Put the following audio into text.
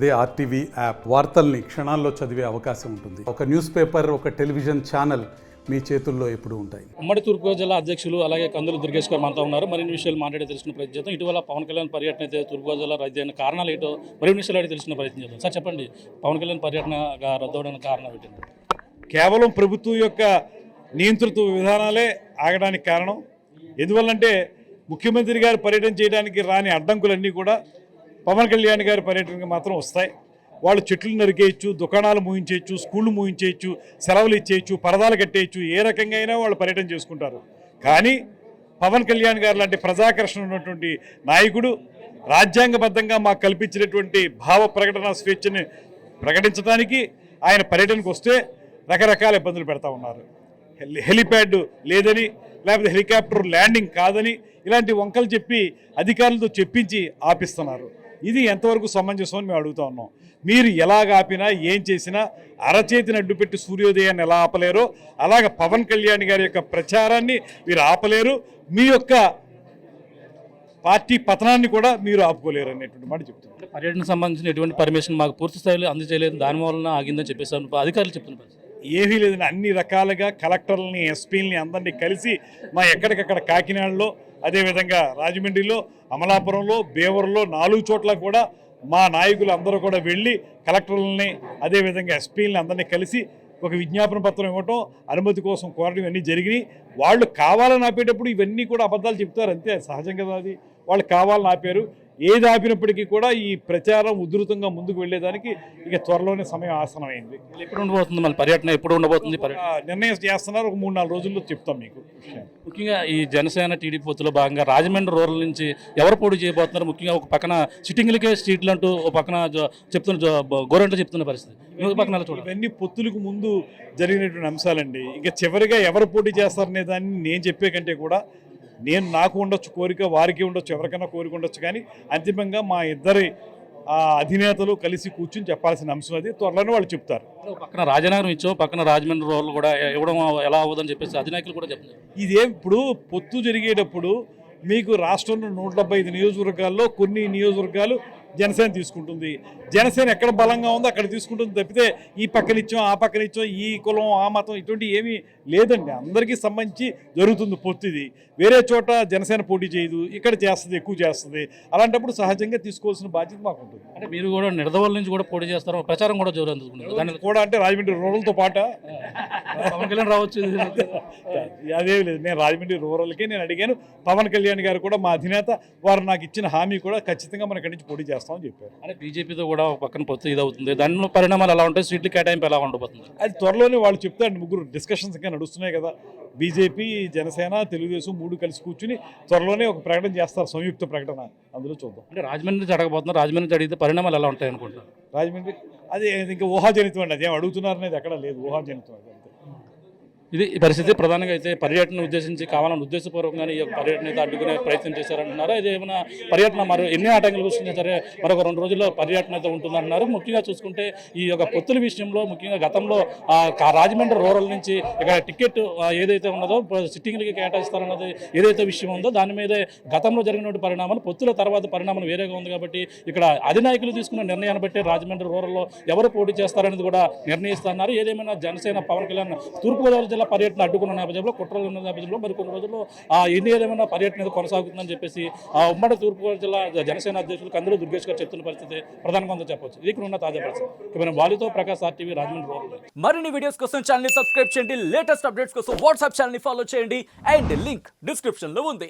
అదే RTV app వార్తల్ని క్షణాల్లో చదివే అవకాశం ఉంటుంది. ఒక న్యూస్ పేపర్ ఒక టెలివిజన్ ఛానల్ మీ చేతుల్లో ఎప్పుడు ఉంటాయి. ఉమ్మడి తూర్పుగోదావరి జిల్లా అధ్యక్షులు అలాగే కందులు దుర్గేష్ గారు మనతో ఉన్నారు. మరిన్ని విషయాలు మాట్లాడే తెలుసుకున్న ప్రయత్నం చేద్దాం. ఇటీవల పవన్ కళ్యాణ్ పర్యటన అయితే తూర్పుగోదావరి జిల్లా రద్దు అయిన కారణాలు ఏంటో మరిన్ని విషయాలు అడిగి తెలుసుకున్న ప్రయత్నం చేద్దాం. సార్ చెప్పండి. పవన్ కళ్యాణ్ పర్యటనగా రద్దు అవడానికి కారణం ఏంటండి కేవలం ప్రభుత్వం యొక్క నియంతృత్వ విధానాలే ఆగడానికి కారణం. ఎందువల్లంటే ముఖ్యమంత్రి గారు పర్యటన చేయడానికి రాని అడ్డంకులన్నీ కూడా పవన్ కళ్యాణ్ గారి పర్యటనకి మాత్రం వస్తాయి. వాళ్ళు చెట్లు నరికేయచ్చు దుకాణాలు మూయించేయచ్చు స్కూళ్ళు మూయించేయచ్చు సెలవులు ఇచ్చేయచ్చు పరదాలు కట్టేయచ్చు ఏ రకంగా అయినా వాళ్ళు పర్యటన చేసుకుంటారు. కానీ పవన్ కళ్యాణ్ గారు లాంటి ప్రజాకర్షణ ఉన్నటువంటి నాయకుడు రాజ్యాంగబద్ధంగా మాకు కల్పించినటువంటి భావ ప్రకటన స్వేచ్ఛని ప్రకటించడానికి ఆయన పర్యటనకు వస్తే రకరకాల ఇబ్బందులు పెడతా ఉన్నారు. హెలిప్యాడ్ లేదని లేకపోతే హెలికాప్టర్ ల్యాండింగ్ కాదని ఇలాంటి వంకలు చెప్పి అధికారులతో చెప్పించి ఆపిస్తున్నారు. ఇది ఎంతవరకు సమంజసం అని మేము అడుగుతా ఉన్నాం. మీరు ఎలాగ ఆపినా ఏం చేసినా అరచేతిని అడ్డుపెట్టి సూర్యోదయాన్ని ఎలా ఆపలేరో అలాగ పవన్ కళ్యాణ్ గారి యొక్క ప్రచారాన్ని మీరు ఆపలేరు మీ యొక్క పార్టీ పతనాన్ని కూడా మీరు ఆపుకోలేరు అనేటువంటి మాట చెప్తున్నారు అంటే పర్యటనకు సంబంధించిన ఎటువంటి పర్మిషన్ మాకు పూర్తి స్థాయిలో అందజేయలేదు దాని వలన ఆగిందని చెప్పేసి అధికారులు చెప్తున్న పరిస్థితి. ఏమీ లేదని అన్ని రకాలుగా కలెక్టర్లని ఎస్పీలని అందరినీ కలిసి మా ఎక్కడికక్కడ కాకినాడలో అదేవిధంగా రాజమండ్రిలో అమలాపురంలో బేవరంలో నాలుగు చోట్ల కూడా మా నాయకులు అందరూ కూడా వెళ్ళి కలెక్టర్లని అదేవిధంగా ఎస్పీలని అందరినీ కలిసి ఒక విజ్ఞాపన పత్రం ఇవ్వటం అనుమతి కోసం కోరడం ఇవన్నీ జరిగినాయి. వాళ్ళు కావాలని ఆపేటప్పుడు ఇవన్నీ కూడా అబద్ధాలు చెప్తారు. అంతే సహజం కదా అది. వాళ్ళు కావాలని ఆపారు. ఏది ఆపినప్పటికీ కూడా ఈ ప్రచారం ఉధృతంగా ముందుకు వెళ్ళేదానికి ఇక త్వరలోనే సమయం ఆసనమైంది. ఎప్పుడు ఉండబోతుంది? మళ్ళీ పర్యటన ఎప్పుడు ఉండబోతుంది? నిర్ణయం చేస్తున్నారు. ఒక మూడు నాలుగు రోజుల్లో చెప్తాం మీకు. ముఖ్యంగా ఈ జనసేన టీడీపీ పొత్తులో భాగంగా రాజమండ్రి రూరల్ నుంచి ఎవరు పోటీ చేయబోతున్నారు? ముఖ్యంగా ఒక పక్కన సిట్టింగ్లకే సీట్లు అంటూ ఒక పక్కన చెప్తున్న గోరంట చెప్తున్న పరిస్థితి. పక్కన ఇవన్నీ పొత్తులకు ముందు జరిగినటువంటి అంశాలండి. ఇక చివరిగా ఎవరు పోటీ చేస్తారనే దాన్ని నేను చెప్పే కంటే కూడా నేను నాకు ఉండొచ్చు కోరిక వారికి ఉండొచ్చు ఎవరికైనా కోరిక ఉండొచ్చు కానీ అంతిమంగా మా ఇద్దరి ఆ, అధినేతలు కలిసి కూర్చుని చెప్పాల్సిన అంశం అది. త్వరలోనే వాళ్ళు చెప్తారు. పక్కన రాజనగరం ఇచ్చో పక్కన రాజమండ్రి రూరల్ కూడా ఇవ్వడం ఎలా అవ్వదని చెప్పేసి అధినాయకులు కూడా చెప్తున్నారు ఇదేం ఇప్పుడు పొత్తు జరిగేటప్పుడు మీకు రాష్ట్రంలో నూట డెబ్బై ఐదు నియోజకవర్గాల్లో కొన్ని నియోజకవర్గాలు జనసేన తీసుకుంటుంది. జనసేన ఎక్కడ బలంగా ఉందో అక్కడ తీసుకుంటుంది తప్పితే ఈ పక్కన ఇచ్చాం ఆ పక్కన ఇచ్చాం ఈ కులం ఆ మతం ఇటువంటి ఏమీ లేదండి. అందరికీ సంబంధించి జరుగుతుంది పొత్తు ఇది వేరే చోట జనసేన పోటీ చేయదు ఇక్కడ చేస్తుంది ఎక్కువ చేస్తుంది. అలాంటప్పుడు సహజంగా తీసుకోవాల్సిన బాధ్యత మాకు ఉంటుంది అంటే మీరు కూడా నిడదవోల నుంచి కూడా పోటీ చేస్తారు ప్రచారం కూడా జోరు అందుకున్నారు దాని కూడా అంటే రాజమండ్రి రూరల్తో పాట? పవన్ కళ్యాణ్ రావచ్చు అదేం లేదు నేను రాజమండ్రి రూరల్కి నేను అడిగాను. పవన్ కళ్యాణ్ గారు కూడా మా అధినేత వారు నాకు ఇచ్చిన హామీ కూడా ఖచ్చితంగా మన ఇక్కడి నుంచి పోటీ చేస్తామని చెప్పారు. అంటే బీజేపీతో కూడా ఒక పక్కన పొత్తు ఇది అవుతుంది దానిలో పరిణామాలు ఎలా ఉంటాయి? సీట్లు కేటాయింపు ఎలా ఉండబోతుంది? అది త్వరలోనే వాళ్ళు చెప్తారు ముగ్గురు డిస్కషన్స్ ఇంకా నడుస్తున్నాయి కదా. బీజేపీ జనసేన తెలుగుదేశం మూడు కలిసి కూర్చుని త్వరలోనే ఒక ప్రకటన చేస్తారు సంయుక్త ప్రకటన. అందులో చూద్దాం. అంటే రాజమండ్రి నుంచి అడగబోతున్నారు రాజమండ్రి అడిగితే పరిణామాలు ఎలా ఉంటాయి అనుకుంటున్నారు రాజమండ్రి అది ఇంకా ఊహాజనితం అండి. అదేం అడుగుతున్నారు అనేది ఎక్కడ లేదు. ఊహాజనితం అది. ఇది పరిస్థితి ప్రధానంగా అయితే పర్యటన ఉద్దేశించి కావాలని ఉద్దేశపూర్వకంగానే ఈ యొక్క పర్యటన అయితే అడ్డుకునే ప్రయత్నం చేశారంటున్నారు. ఇది ఏమైనా పర్యటన మరో ఎన్ని ఆటంకాలు వచ్చినా సరే మరొక రెండు రోజుల్లో పర్యటన అయితే ఉంటుందంటున్నారు. ముఖ్యంగా చూసుకుంటే ఈ యొక్క పొత్తుల విషయంలో ముఖ్యంగా గతంలో రాజమండ్రి రూరల్ నుంచి ఇక్కడ టికెట్ ఏదైతే ఉన్నదో సిట్టింగ్లకి కేటాయిస్తారన్నది ఏదైతే విషయం ఉందో దాని మీదే గతంలో జరిగినటువంటి పరిణామాలు పొత్తుల తర్వాత పరిణామాలు వేరేగా ఉంది కాబట్టి ఇక్కడ అధినాయకులు తీసుకున్న నిర్ణయాన్ని బట్టి రాజమండ్రి రూరల్లో ఎవరు పోటీ చేస్తారనేది కూడా నిర్ణయిస్తున్నారు ఏదేమైనా జనసేన పవన్ కళ్యాణ్ తూర్పుగోదావరి జిల్లా పర్యటన అడ్డుకున్న నేపథ్యంలో కుట్రలు ఉన్న నేపథ్యంలో మరి కొన్ని రోజుల్లో ఆ ఎన్ని ఏమైనా పర్యటన కొనసాగుతుందని చెప్పేసి ఆ ఉమ్మడి తూర్పుగోదావరి జిల్లా జనసేన అధ్యక్షులు కందులు దుర్గేష్ గారు చెప్తున్న పరిస్థితి ప్రధానంగా ఉందని చెప్పొచ్చు. ఇది ఇక్కడ ఉన్న తాజా పరిస్థితి. మనం వాలితో ప్రకాశ్ ఆర్టీవీ రాజమండ్రి మరిన్ని వీడియోస్ కోసం ఛానల్ సబ్స్క్రైబ్ చేయండి. లేటెస్ట్ అప్డేట్స్ కోసం వాట్సాప్ ఛానల్ ఫాలో చేయండి. అండ్ లింక్ డిస్క్రిప్షన్లో ఉంది.